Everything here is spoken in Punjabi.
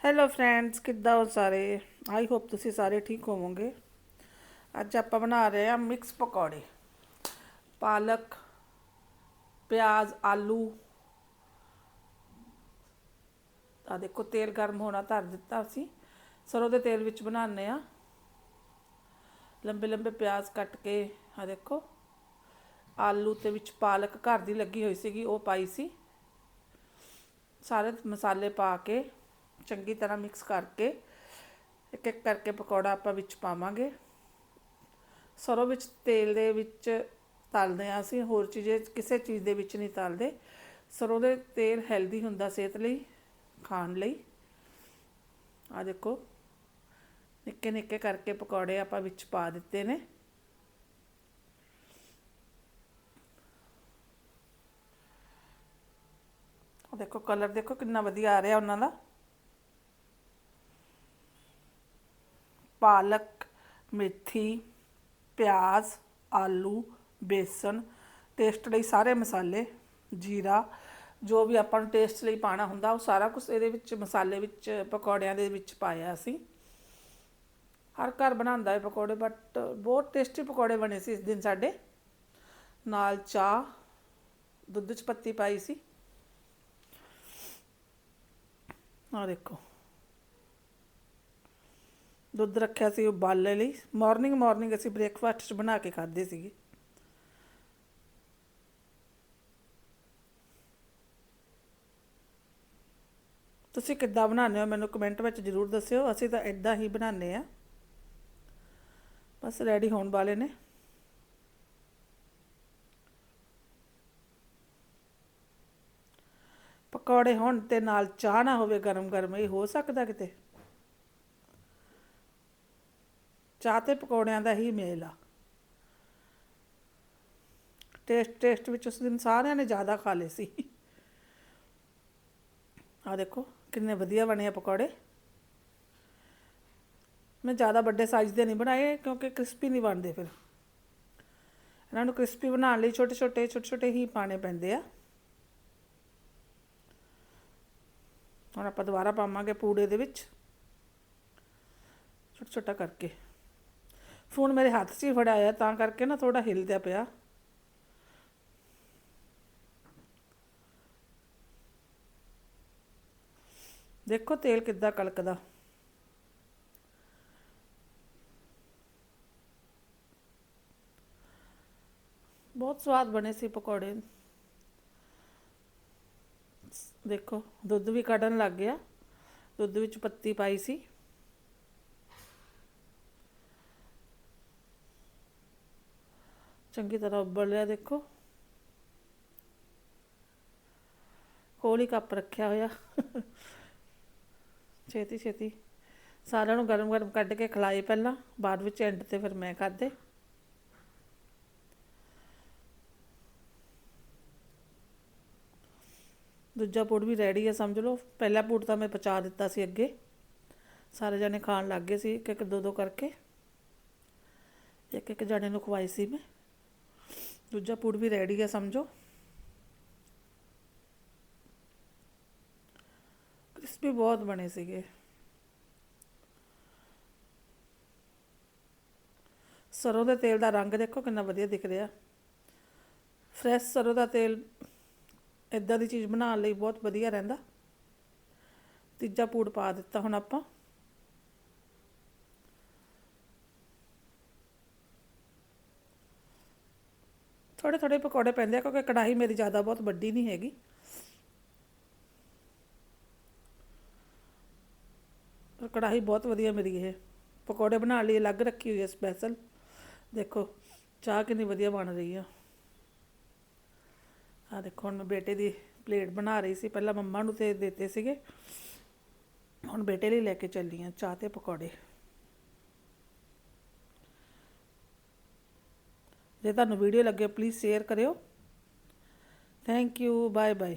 ਹੈਲੋ ਫਰੈਂਡਸ ਕਿੱਦਾਂ ਹੋ ਸਾਰੇ? ਆਈ ਹੋਪ ਤੁਸੀਂ ਸਾਰੇ ਠੀਕ ਹੋਵੋਗੇ। ਅੱਜ ਆਪਾਂ ਬਣਾ ਰਹੇ ਹਾਂ ਮਿਕਸ ਪਕੌੜੇ। ਪਾਲਕ, ਪਿਆਜ਼, ਆਲੂ। ਆ ਦੇਖੋ, ਤੇਲ ਗਰਮ ਹੋਣਾ ਧਰ ਦਿੱਤਾ ਅਸੀਂ। ਸਰੋਂ ਦੇ ਤੇਲ ਵਿੱਚ ਬਣਾਉਂਦੇ ਆ ਲੰਬੇ ਲੰਬੇ ਪਿਆਜ਼ ਕੱਟ ਕੇ ਆ ਦੇਖੋ। ਆਲੂ ਤੇ ਵਿੱਚ ਪਾਲਕ ਘਰ ਦੀ ਲੱਗੀ ਹੋਈ ਸੀਗੀ, ਉਹ ਪਾਈ ਸੀ। ਸਾਰੇ ਮਸਾਲੇ ਪਾ ਕੇ। ਚੰਗੀ ਤਰ੍ਹਾਂ ਮਿਕਸ ਕਰਕੇ ਇੱਕ ਇੱਕ ਕਰਕੇ ਪਕੌੜਾ ਆਪਾਂ ਵਿੱਚ ਪਾਵਾਂਗੇ। ਸਰੋਂ ਵਿੱਚ ਤੇਲ ਦੇ ਵਿੱਚ ਤਲਦੇ ਆ ਅਸੀਂ, ਹੋਰ ਚੀਜ਼ੇ, ਕਿਸੇ ਚੀਜ਼ ਦੇ ਵਿੱਚ ਨਹੀਂ ਤਲਦੇ। ਸਰੋਂ ਦੇ ਤੇਲ ਹੈਲਦੀ ਹੁੰਦਾ ਸਿਹਤ ਲਈ, ਖਾਣ ਲਈ। ਆ ਦੇਖੋ ਨਿੱਕੇ ਨਿੱਕੇ ਕਰਕੇ ਪਕੌੜੇ ਆਪਾਂ ਵਿੱਚ ਪਾ ਦਿੱਤੇ ਨੇ। ਦੇਖੋ ਕਲਰ ਦੇਖੋ ਕਿੰਨਾ ਵਧੀਆ ਆ ਰਿਹਾ ਉਹਨਾਂ ਦਾ। ਪਾਲਕ, ਮੇਥੀ, ਪਿਆਜ਼, ਆਲੂ ਬੇਸਣ ਟੇਸਟ ਲਈ ਸਾਰੇ ਮਸਾਲੇ, ਜੀਰਾ, ਜੋ ਵੀ ਆਪਾਂ ਨੂੰ ਟੇਸਟ ਲਈ ਪਾਣਾ ਹੁੰਦਾ, ਉਹ ਸਾਰਾ ਕੁਝ ਇਹਦੇ ਵਿੱਚ ਮਸਾਲੇ ਵਿੱਚ, ਪਕੌੜਿਆਂ ਦੇ ਵਿੱਚ ਪਾਇਆ ਅਸੀਂ ਹਰ ਘਰ ਬਣਾਉਂਦਾ ਹੈ ਪਕੌੜੇ ਬਟ ਬਹੁਤ ਟੇਸਟੀ ਪਕੌੜੇ ਬਣੇ ਸੀ ਇਸ ਦਿਨ ਸਾਡੇ। ਨਾਲ ਚਾਹ, ਦੁੱਧ ਚ ਪੱਤੀ ਪਾਈ ਸੀ। ਆ ਦੇਖੋ। ਦੁੱਧ ਰੱਖਿਆ ਸੀ ਉਬਾਲੇ ਲਈ। ਮਾਰਨਿੰਗ ਮਾਰਨਿੰਗ ਅਸੀਂ ਬ੍ਰੇਕਫਾਸਟ ਚ ਬਣਾ ਕੇ ਖਾਦੇ ਸੀਗੇ। ਤੁਸੀਂ ਕਿੱਦਾਂ ਬਣਾਉਂਦੇ ਹੋ ਮੈਨੂੰ ਕਮੈਂਟ ਵਿੱਚ ਜ਼ਰੂਰ ਦੱਸਿਓ। ਅਸੀਂ ਤਾਂ ਇਦਾਂ ਹੀ ਬਣਾਉਂਦੇ ਆ ਬਸ ਰੈਡੀ ਹੋਣ ਵਾਲੇ ਨੇ। ਪਕੌੜੇ ਹੋਣ ਤੇ ਨਾਲ ਚਾਹ ਨਾ ਹੋਵੇ ਗਰਮ ਗਰਮ ਇਹ ਹੋ ਸਕਦਾ ਕਿਤੇ? ਚਾਹ ਤੇ ਪਕੌੜਿਆਂ ਦਾ ਹੀ ਮੇਲ ਆ। ਟੇਸਟ ਟੇਸਟ ਵਿੱਚ ਉਸ ਦਿਨ ਸਾਰਿਆਂ ਨੇ ਜ਼ਿਆਦਾ ਖਾ ਲਏ ਸੀ। ਆ ਦੇਖੋ, ਕਿੰਨੇ ਵਧੀਆ ਬਣੇ ਆ ਪਕੌੜੇ। ਮੈਂ ਜ਼ਿਆਦਾ ਵੱਡੇ ਸਾਈਜ਼ ਦੇ ਨਹੀਂ ਬਣਾਏ, ਕਿਉਂਕਿ ਕ੍ਰਿਸਪੀ ਨਹੀਂ ਬਣਦੇ ਫਿਰ। ਇਹਨਾਂ ਨੂੰ ਕ੍ਰਿਸਪੀ ਬਣਾਉਣ ਲਈ ਛੋਟੇ ਛੋਟੇ ਛੋਟੇ ਛੋਟੇ ਹੀ ਪਾਣੇ ਪੈਂਦੇ ਆ। ਹੁਣ ਆਪਾਂ ਦੁਬਾਰਾ ਪਾਵਾਂਗੇ ਪੂੜੇ ਦੇ ਵਿੱਚ। ਛੋਟਾ ਛੋਟਾ ਕਰਕੇ। ਫੋਨ ਮੇਰੇ ਹੱਥ 'ਚ ਹੀ ਫੜਾਇਆ ਤਾਂ ਕਰਕੇ ਨਾ ਥੋੜਾ ਹਿਲਦਿਆ ਪਿਆ। ਦੇਖੋ ਤੇਲ ਕਿੱਦਾਂ ਕਲਕਦਾ। ਬਹੁਤ ਸਵਾਦ ਬਣੇ ਸੀ ਪਕੌੜੇ। ਦੇਖੋ, ਦੁੱਧ ਵੀ ਕੱਢਣ ਲੱਗ ਗਿਆ। ਦੁੱਧ ਵਿੱਚ ਪੱਤੀ ਪਾਈ ਸੀ। ਚੰਗੀ ਤਰ੍ਹਾਂ ਉਬਲ ਰਿਹਾ, ਦੇਖੋ। ਕੋਲੀ ਕੱਪ ਰੱਖਿਆ ਹੋਇਆ। ਛੇਤੀ ਛੇਤੀ। ਸਾਰਿਆਂ ਨੂੰ ਗਰਮ ਗਰਮ ਕੱਢ ਕੇ ਖਿਲਾਏ ਪਹਿਲਾਂ। ਬਾਅਦ ਵਿੱਚ ਐਂਡ ਤੇ ਫਿਰ ਮੈਂ ਖਾਦੇ ਦੂਜਾ ਪੂੜ ਵੀ ਰੈਡੀ ਹੈ ਸਮਝ ਲਓ। ਪਹਿਲਾ ਪੂੜ ਤਾਂ ਮੈਂ ਪਚਾ ਦਿੱਤਾ ਸੀ ਅੱਗੇ। ਸਾਰੇ ਜਣੇ ਖਾਣ ਲੱਗ ਗਏ ਸੀ ਇੱਕ ਇੱਕ ਦੋ ਦੋ ਕਰਕੇ। ਇੱਕ ਇੱਕ ਜਣੇ ਨੂੰ ਖਵਾਈ ਸੀ ਮੈਂ। ਦੂਜਾ ਪੂੜ ਵੀ ਰੈਡੀ ਹੈ, ਸਮਝੋ। ਕ੍ਰਿਸਪੀ ਬਹੁਤ ਬਣੇ ਸੀਗੇ। ਸਰੋਂ ਦੇ ਤੇਲ ਦਾ ਰੰਗ ਦੇਖੋ ਕਿੰਨਾ ਵਧੀਆ ਦਿਖ ਰਿਹਾ। ਫਰੈਸ਼ ਸਰੋਂ ਦਾ ਤੇਲ ਇਦਾਂ ਦੀ ਚੀਜ਼ ਬਣਾਉਣ ਲਈ ਬਹੁਤ ਵਧੀਆ ਰਹਿੰਦਾ। ਤੀਜਾ ਪੂੜ ਪਾ ਦਿੱਤਾ ਹੁਣ ਆਪਾਂ। ਥੋੜੇ ਥੋੜੇ ਪਕੌੜੇ ਪੈਂਦੇ ਆ ਕਿਉਂਕਿ ਕੜਾਹੀ ਮੇਰੀ ਜ਼ਿਆਦਾ ਬਹੁਤ ਵੱਡੀ ਨਹੀਂ ਹੈਗੀ। ਕੜਾਹੀ ਬਹੁਤ ਵਧੀਆ ਮੇਰੀ ਇਹ। ਪਕੌੜੇ ਬਣਾਉਣ ਲਈ ਅਲੱਗ ਰੱਖੀ ਹੋਈ ਹੈ ਸਪੈਸ਼ਲ ਦੇਖੋ, ਚਾਹ ਕਿੰਨੀ ਵਧੀਆ ਬਣ ਰਹੀ ਆ। ਆ ਦੇਖੋ, ਹੁਣ ਮੈਂ ਬੇਟੇ ਦੀ ਪਲੇਟ ਬਣਾ ਰਹੀ ਸੀ। ਪਹਿਲਾਂ ਮੰਮਾ ਨੂੰ ਤੇ ਦਿੱਤੇ ਸੀਗੇ। ਹੁਣ ਬੇਟੇ ਲਈ ਲੈ ਕੇ ਚੱਲੀ ਆ ਚਾਹ ਤੇ ਪਕੌੜੇ। ਜੇ ਤੁਹਾਨੂੰ ਵੀਡੀਓ ਲੱਗੇ ਪਲੀਜ਼ ਸ਼ੇਅਰ ਕਰਿਓ। Thank you bye bye